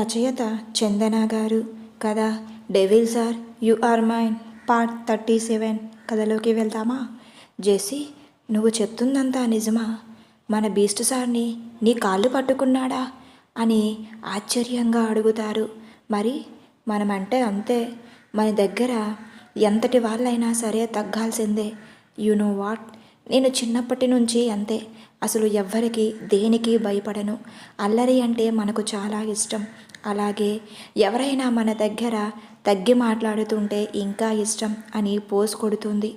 రచయిత చందన గారు. కథ devil sir you are mine. Part thirty seven. కథలోకి వెళ్తామా? జేసీ నువ్వు చెప్తుందంతా నిజమా? మన బీస్ట్ సార్ని నీ కాళ్ళు పట్టుకున్నాడా? అని ఆశ్చర్యంగా అడుగుతారు. మరి మనమంటే అంతే. మన దగ్గర ఎంతటి వాళ్ళైనా సరే తగ్గాల్సిందే. You know what? నేను చిన్నప్పటి నుంచి అంతే. అసలు ఎవ్వరికి దేనికి భయపడను. అల్లరి అంటే మనకు చాలా ఇష్టం. అలాగే ఎవరైనా మన దగ్గర తగ్గి మాట్లాడుతుంటే ఇంకా ఇష్టం అని పోస్ కొడుతుంది.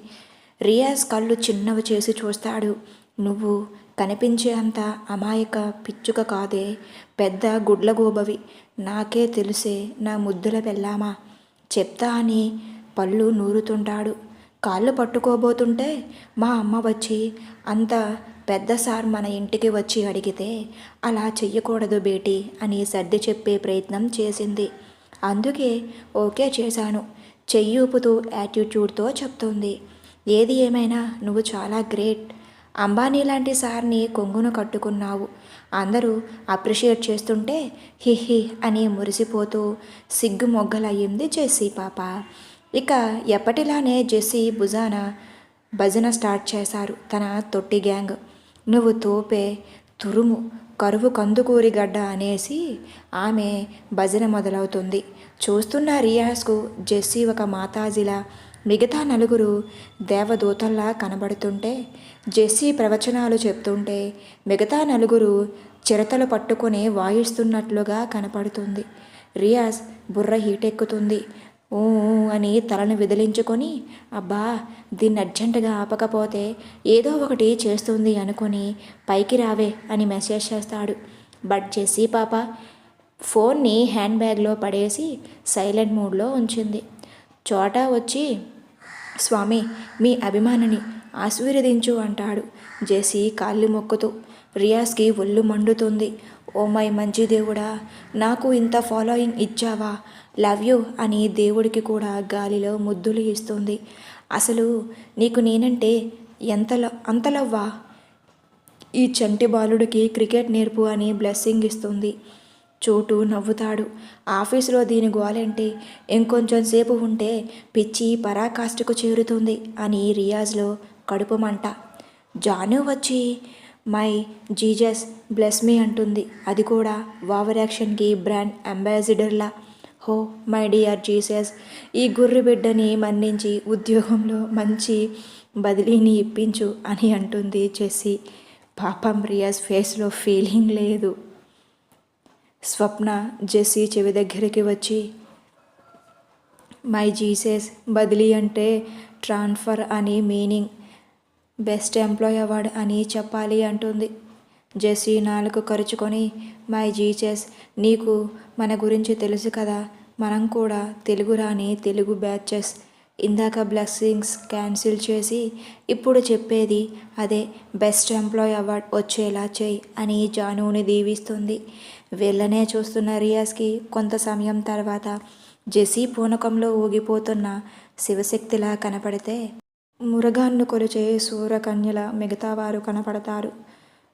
రియాజ్ కళ్ళు చిన్నవి చేసి చూస్తాడు. నువ్వు కనిపించే అంత అమాయక పిచ్చుక కాదే. పెద్ద గుడ్లగోబవి. నాకే తెలిసే నా ముద్దుల వెళ్ళామా చెప్తా అని పళ్ళు నూరుతుంటాడు. కాళ్ళు పట్టుకోబోతుంటే మా అమ్మ వచ్చి అంత పెద్ద సార్ మన ఇంటికి వచ్చి అడిగితే అలా చెయ్యకూడదు బేటీ అని సర్ది చెప్పే ప్రయత్నం చేసింది. అందుకే ఓకే చేశాను. చెయ్యి ఊపుతూ యాటిట్యూడ్తో చెప్తుంది. ఏది ఏమైనా నువ్వు చాలా గ్రేట్. అంబానీ లాంటి సార్ని కొంగును కట్టుకున్నావు. అందరూ అప్రిషియేట్ చేస్తుంటే హిహి అని మురిసిపోతూ సిగ్గు మొగ్గలయ్యింది జెస్సీ పాప. ఇక ఎప్పటిలానే జెస్సీ భుజాన భజన స్టార్ట్ చేశారు తన తొట్టి గ్యాంగ్. నువ్వు తోపే తురుము కరువు కందుకూరి గడ్డ అనేసి ఆమె భజన మొదలవుతుంది. చూస్తున్న రియాజ్కు జెస్సీ ఒక మాతాజిలా మిగతా నలుగురు దేవదూతల్లా కనబడుతుంటే జెస్సీ ప్రవచనాలు చెప్తుంటే మిగతా నలుగురు చిరతలు పట్టుకొని వాయిస్తున్నట్లుగా కనపడుతుంది. రియాజ్ బుర్ర హీటెక్కుతుంది. ఊ అని తలను విదిలించుకొని అబ్బా దీన్ని అర్జెంటుగా ఆపకపోతే ఏదో ఒకటి చేస్తుంది అనుకొని పైకి రావే అని మెసేజ్ చేస్తాడు. బట్ జెస్సీ పాప ఫోన్ని హ్యాండ్ బ్యాగ్లో పడేసి సైలెంట్ మూడ్లో ఉంచింది. చోట వచ్చి స్వామి మీ అభిమానిని ఆశీర్వదించు అంటాడు జేసీ కాళ్ళు మొక్కుతూ. రియాస్కి ఒళ్ళు మండుతుంది. ఓ మై మంచి దేవుడా నాకు ఇంత ఫాలోయింగ్ ఇచ్చావా? లవ్ యూ అని దేవుడికి కూడా గాలిలో ముద్దులు ఇస్తుంది. అసలు నీకు నేనంటే ఎంత అంతలవ్వా అంత లవ్వా? ఈ చంటి బాలుడికి క్రికెట్ నేర్పు అని బ్లెస్సింగ్ ఇస్తుంది. చోటు నవ్వుతాడు. ఆఫీసులో దీని గోలంటే ఇంకొంచెం సేపు ఉంటే పిచ్చి పరాకాష్ఠకు చేరుతుంది అని రియాజ్లో కడుపు మంట. జాను వచ్చి మై జీజస్ బ్లెస్ మీ అంటుంది. అది కూడా waiver యాక్షన్కి brand అంబాసిడర్లా. Oh my dear Jesus ఈ గుర్రి బిడ్డని మన్నించి ఉద్యోగంలో మంచి బదిలీని ఇప్పించు అని అంటుంది చెస్సి. పాపం రియాస్ ఫేస్లో ఫీలింగ్ లేదు. స్వప్న జెస్సీ చెవి దగ్గరికి వచ్చి మై జీసస్ బదిలీ అంటే ట్రాన్స్ఫర్ అని మీనింగ్. బెస్ట్ ఎంప్లాయ్ అవార్డ్ అని చెప్పాలి అంటుంది. జెస్సీ నాలుగు ఖర్చుకొని మై జీచెస్ నీకు మన గురించి తెలుసు కదా మనం కూడా తెలుగు రాని తెలుగు బ్యాచెస్ ఇందాక బ్లెస్సింగ్స్ క్యాన్సిల్ చేసి ఇప్పుడు చెప్పేది అదే బెస్ట్ ఎంప్లాయ్ అవార్డ్ వచ్చేలా చేయి అని జానుని దీవిస్తుంది. వెళ్ళనే చూస్తున్న రియాజ్కి కొంత సమయం తర్వాత జెసీ పూనకంలో ఊగిపోతున్న శివశక్తిలా కనపడితే మురగాన్ను కొలిచే సూరకన్యల మిగతా వారు కనపడతారు.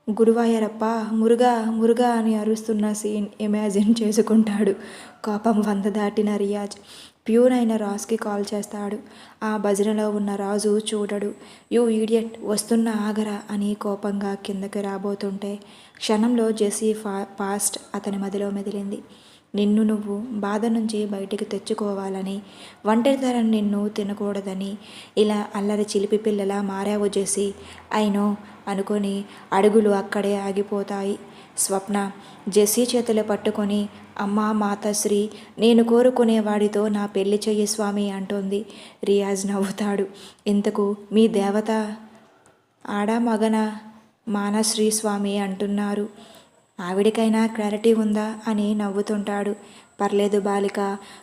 గురువాయరప్ప మురుగా మురుగా అని అరుస్తున్న సీన్ ఇమాజిన్ చేసుకుంటాడు. కోపం వంద దాటిన రియాజ్ ప్యూర్ అయిన రాజ్కి కాల్ చేస్తాడు. ఆ భజనలో ఉన్న రాజు చూడడు. యూ ఈడియట్ వస్తున్న ఆగరా అని కోపంగా కిందకి రాబోతుంటే క్షణంలో జెసీ ఫా పాస్ట్ అతని మదిలో మెదిలింది. నిన్ను నువ్వు బాధ నుంచి బయటికి తెచ్చుకోవాలని ఒంటరితనం నిన్ను తినకూడదని ఇలా అల్లరి చిలిపి పిల్లలా మారావు చేసి అయినో అనుకొని అడుగులు అక్కడే ఆగిపోతాయి. స్వప్న జెస్సీ చేతులు పట్టుకొని అమ్మా మాతశ్రీ నేను కోరుకునే వాడితో నా పెళ్ళి చెయ్యి స్వామి అంటోంది. రియాజ్ నవ్వుతాడు. ఇంతకు మీ దేవత ఆడా మగన? మానశ్రీ స్వామి అంటున్నారు. ఆవిడికైనా క్లారిటీ ఉందా అని నవ్వుతుంటాడు. పర్లేదు బాలిక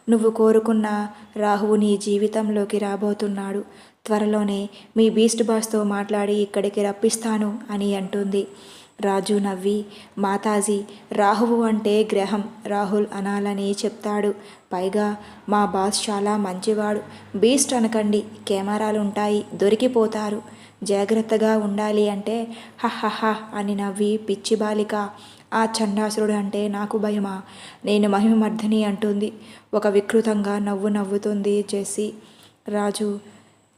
నువ్వు కోరుకున్న రాహువు నీ జీవితంలోకి రాబోతున్నాడు. త్వరలోనే మీ బీస్ట్ బాస్తో మాట్లాడి ఇక్కడికి రప్పిస్తాను అని అంటుంది. రాజు నవ్వి మాతాజీ రాహువు అంటే గ్రహం రాహుల్ అనాలని చెప్తాడు. పైగా మా బాస్ చాలా మంచివాడు. బీస్ట్ అనకండి కెమెరాలు ఉంటాయి దొరికిపోతారు. జాగ్రత్తగా ఉండాలి అంటే హహహ అని నవ్వి పిచ్చి బాలిక ఆ చండాసురుడు అంటే నాకు భయమా? నేను మహిమమర్ధిని అంటుంది. ఒక వికృతంగా నవ్వు నవ్వుతుంది చేసి రాజు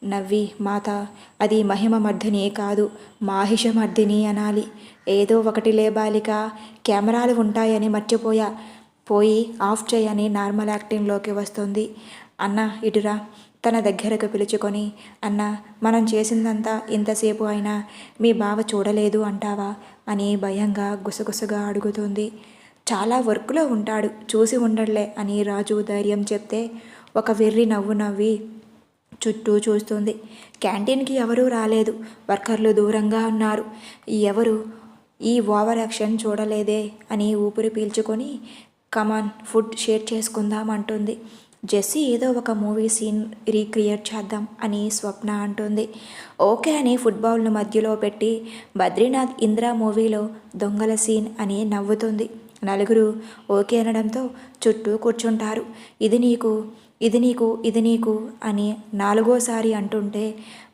నవ్వి మాత అది మహిమమర్ధిని కాదు మాహిషమర్ధిని అనాలి. ఏదో ఒకటి లేబాలిక కెమెరాలు ఉంటాయని మర్చిపోయా. పోయి ఆఫ్ చేయని నార్మల్ యాక్టింగ్లోకి వస్తుంది. అన్న ఇటురా. తన దగ్గరకు పిలుచుకొని అన్న మనం చేసిందంతా ఇంతసేపు అయినా మీ బావ చూడలేదు అంటావా? అని భయంగా గుసగుసగా అడుగుతుంది. చాలా వర్క్లో ఉంటాడు చూసి ఉండడులే అని రాజు ధైర్యం చెప్తే ఒక వెర్రి నవ్వు నవ్వి చుట్టూ చూస్తుంది. క్యాంటీన్కి ఎవరూ రాలేదు వర్కర్లు దూరంగా ఉన్నారు. ఎవరు ఈ ఓవర్ యాక్షన్ చూడలేదే అని ఊపిరి పీల్చుకొని కమాన్ ఫుడ్ షేర్ చేసుకుందాం అంటుంది. జెస్సీ ఏదో ఒక మూవీ సీన్ రీక్రియేట్ చేద్దాం అని స్వప్న అంటుంది. ఓకే అని ఫుట్బాల్ను మధ్యలో పెట్టి బద్రీనాథ్ ఇంద్రా మూవీలో దొంగల సీన్ అని నవ్వుతుంది. నలుగురు ఓకే అనడంతో చుట్టూ కూర్చుంటారు. ఇది నీకు ఇది నీకు ఇది నీకు అని నాలుగోసారి అంటుంటే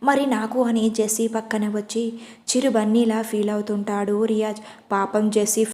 మరి నాకు అని జెస్సీ పక్కన వచ్చి చిరు బన్నీలా ఫీల్ అవుతుంటాడు రియాజ్. పాపం జెస్సీ